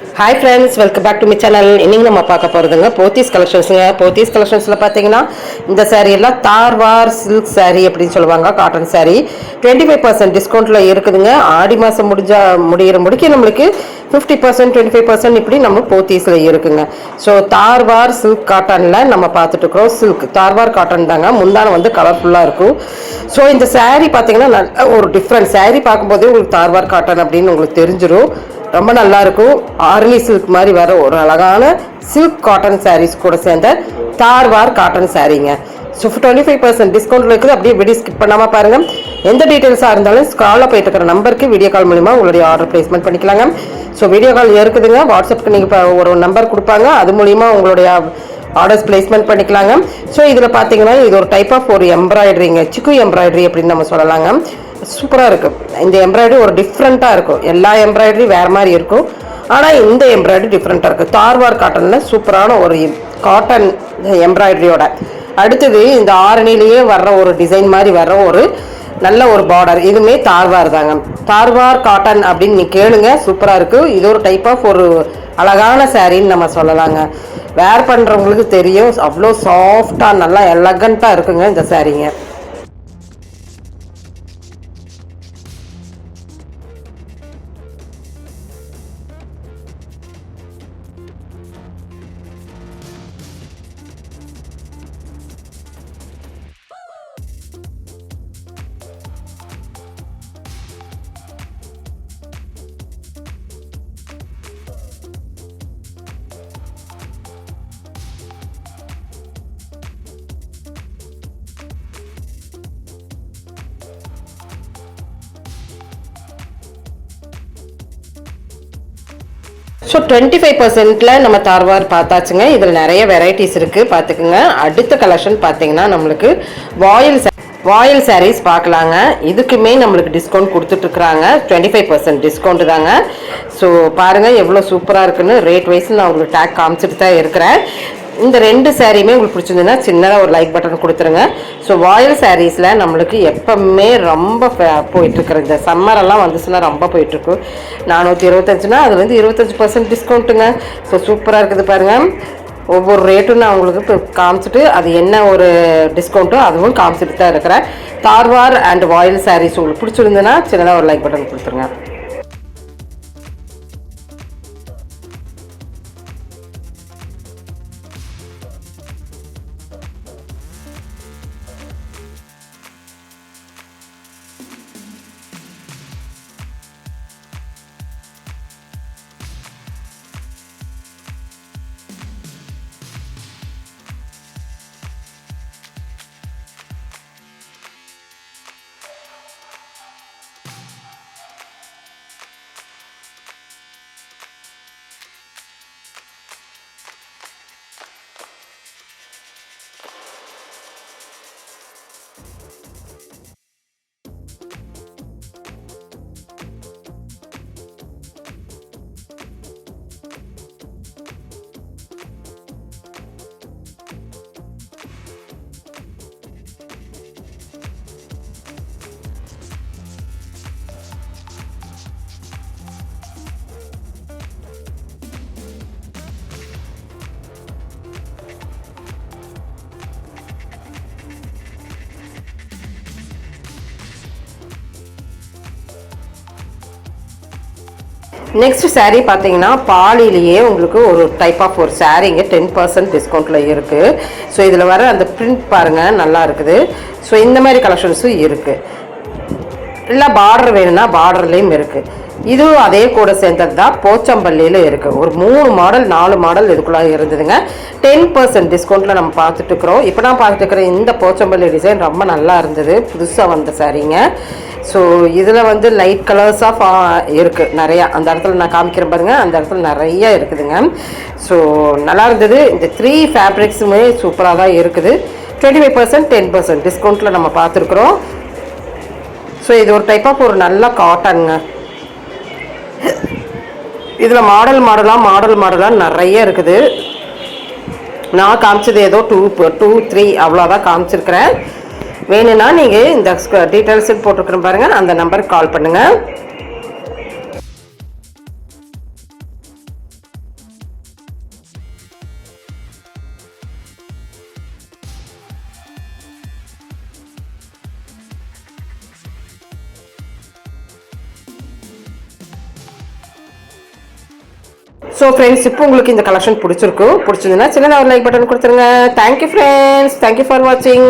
Hi friends welcome back to me channel இன்னைக்கு நம்ம பார்க்க போகிறதுங்க போத்தீஸ் கலெக்ஷன்ஸுங்க. போத்தீஸ் கலெக்ஷன்ஸில் பார்த்தீங்கன்னா இந்த சாரீ எல்லாம் தார்வார் சில்க் சாரீ அப்படின்னு சொல்லுவாங்க cotton sari twenty five percent டிஸ்கவுண்ட்டில் இருக்குதுங்க. ஆடி மாதம் முடிஞ்சா முடிகிற முடிக்க நம்மளுக்கு fifty percent twenty five percent இப்படி நம்ம போத்தீஸில் இருக்குங்க. ஸோ தார்வார் சில்க் காட்டனில் நம்ம பார்த்துட்ருக்குறோம் சில்க் தார்வார் காட்டன் தாங்க. முந்தான வந்து கலர்ஃபுல்லாக இருக்கும். ஸோ இந்த சாரீ பார்த்தீங்கன்னா நல்ல ஒரு டிஃப்ரெண்ட் சாரீ பார்க்கும்போதே உங்களுக்கு தார்வார் காட்டன் அப்படின்னு உங்களுக்கு தெரிஞ்சிடும் ரொம்ப நல்லா இருக்கும் ஆர்லி சில்க் மாதிரி வர ஒரு அழகான சில்க் காட்டன் சாரீஸ் கூட சேர்ந்த Dharwar cotton சாரீங்க so twenty five percent discount இருக்குது. அப்படியே வீடியோ ஸ்கிப் பண்ணாமல் பாருங்கள் எந்த டீட்டெயில்ஸாக இருந்தாலும் ஸ்காலில் போயிட்டு இருக்கிற நம்பருக்கு வீடியோ கால் மூலிமா உங்களுடைய ஆர்டர் பிளேஸ்மெண்ட் பண்ணிக்கலாங்க. ஸோ வீடியோ கால் இருக்குதுங்க வாட்ஸ்அப்புக்கு நீங்கள் இப்போ ஒரு நம்பர் கொடுப்பாங்க. அது மூலிமா உங்களுடைய ஆர்டர்ஸ் பிளேஸ்மெண்ட் பண்ணிக்கலாங்க. ஸோ இதில் பார்த்தீங்கன்னா இது ஒரு டைப் ஆஃப் ஒரு எம்ப்ராய்டரிங்க சிக்கு எம்ப்ராய்டரி அப்படின்னு நம்ம சொல்லலாங்க. சூப்பராக இருக்கும். இந்த எம்ப்ராய்டரி ஒரு டிஃப்ரெண்ட்டாக இருக்கும். எல்லா எம்ப்ராய்டரி வேறு மாதிரி இருக்கும். ஆனால் இந்த எம்ப்ராய்டரி டிஃப்ரெண்ட்டாக இருக்குது தார்வார் காட்டனில் சூப்பரான ஒரு காட்டன் எம்ப்ராய்டரியோட அடுத்தது இந்த ஆரணிலேயே வர்ற ஒரு டிசைன் மாதிரி வர்ற ஒரு நல்ல ஒரு பார்டர் இதுவுமே தார்வார் தாங்க. தார்வார் காட்டன் அப்படின்னு நீ கேளுங்க. சூப்பராக இருக்குது இது ஒரு டைப் ஆஃப் ஒரு அழகான சாரின்னு நம்ம சொல்லலாங்க. வேர் பண்ணுறவங்களுக்கு தெரியும். அவ்வளோ சாஃப்டாக நல்லா எலகண்ட்டாக இருக்குங்க இந்த சாரீங்க. ஸோ டுவெண்ட்டி ஃபைவ் பர்சன்ட்டில் நம்ம தார்வார் பார்த்தாச்சுங்க. இதில் நிறைய வெரைட்டிஸ் இருக்குது பார்த்துக்குங்க. அடுத்த கலெக்ஷன் பார்த்தீங்கன்னா நம்மளுக்கு வாயில் வாயில் சாரீஸ் பார்க்கலாங்க. இதுக்குமே நம்மளுக்கு டிஸ்கவுண்ட் கொடுத்துட்ருக்குறாங்க. டுவெண்ட்டி ஃபைவ் பர்சன்ட் டிஸ்கவுண்ட் தாங்க ஸோ பாருங்கள் எவ்வளோ சூப்பராக இருக்குன்னு ரேட் வைஸ் நான் உங்களுக்கு டேக் காமிச்சிட்டு தான் இருக்கிறேன். இந்த ரெண்டு சாரியுமே உங்களுக்கு பிடிச்சிருந்ததுன்னா சின்னதாக ஒரு லைக் பட்டன் கொடுத்துருங்க. ஸோ வாயில் சாரீஸில் நம்மளுக்கு எப்பவுமே ரொம்ப போயிட்டுருக்குற இந்த சம்மரெல்லாம் வந்துச்சுன்னா ரொம்ப போயிட்டுருக்கு. நானூற்றி இருபத்தஞ்சுனா அது வந்து இருபத்தஞ்சி பர்சன்ட் டிஸ்கவுண்ட்டுங்க ஸோ சூப்பராக இருக்குது பாருங்கள் ஒவ்வொரு ரேட்டும் நான் உங்களுக்கு இப்போ காமிச்சிட்டு அது என்ன ஒரு டிஸ்கவுண்ட்டோ அதுவும் காமிச்சிட்டு தான் இருக்கிறேன். தார்வார் அண்ட் வாயில் சாரீஸ் உங்களுக்கு பிடிச்சிருந்ததுன்னா சின்னதாக ஒரு லைக் பட்டன் கொடுத்துருங்க. நெக்ஸ்ட் சாரீ பார்த்தீங்கன்னா பாலிலேயே உங்களுக்கு ஒரு டைப் ஆஃப் ஒரு சாரீங்க டென் பர்சன்ட் டிஸ்கவுண்ட்டில் இருக்குது ஸோ இதில் வர அந்த பிரிண்ட் பாருங்கள் நல்லா இருக்குது. ஸோ இந்த மாதிரி கலெக்ஷன்ஸும் இருக்குது இல்லை பார்டர் வேணும்னா பார்டர்லேயும் இருக்குது இதுவும் அதே கூட சேர்ந்தது தான் போச்சம்பள்ளியில் இருக்குது ஒரு மூணு மாடல் நாலு மாடல் இதுக்குள்ளே இருந்ததுங்க. டென் பர்சன்ட் டிஸ்கவுண்ட்டில் நம்ம பார்த்துட்டு இருக்கிறோம் இப்போ நான் பார்த்துட்டு இருக்கிற இந்த போச்சம்பள்ளி டிசைன் ரொம்ப நல்லா இருந்தது. புதுசாக வந்த சாரீங்க ஸோ இதில் வந்து லைட் கலர்ஸ் ஆஃப் இருக்குது நிறையா. அந்த இடத்துல நான் காமிக்கிறேன் பாருங்க. அந்த இடத்துல நிறைய இருக்குதுங்க. ஸோ நல்லா இருந்தது. இந்த த்ரீ ஃபேப்ரிக்ஸுமே சூப்பராக தான் இருக்குது. Twenty five percent ten percent டிஸ்கவுண்ட்டில் நம்ம பார்த்துருக்குறோம். ஸோ இது ஒரு டைப் ஆஃப் ஒரு நல்ல காட்டனுங்க இதில் மாடல் மாடலாக மாடல் மாடலாக நிறைய இருக்குது. நான் காமிச்சது ஏதோ டூ டூ த்ரீ அவ்வளோதான் காமிச்சிருக்கிறேன். வேணும்னா நீங்கள் இந்த டீட்டெயில்ஸுக்கு போட்டிருக்கிறோம் பாருங்க. அந்த நம்பருக்கு கால் பண்ணுங்க. ஸோ ஃப்ரெண்ட்ஸ் இப்போ உங்களுக்கு இந்த கலெக்ஷன் பிடிச்சிருக்கும் பிடிச்சிருந்துன்னா சின்னதாக ஒரு லைக் பட்டன் கொடுத்துருங்க. Thank you friends thank you for வாட்சிங்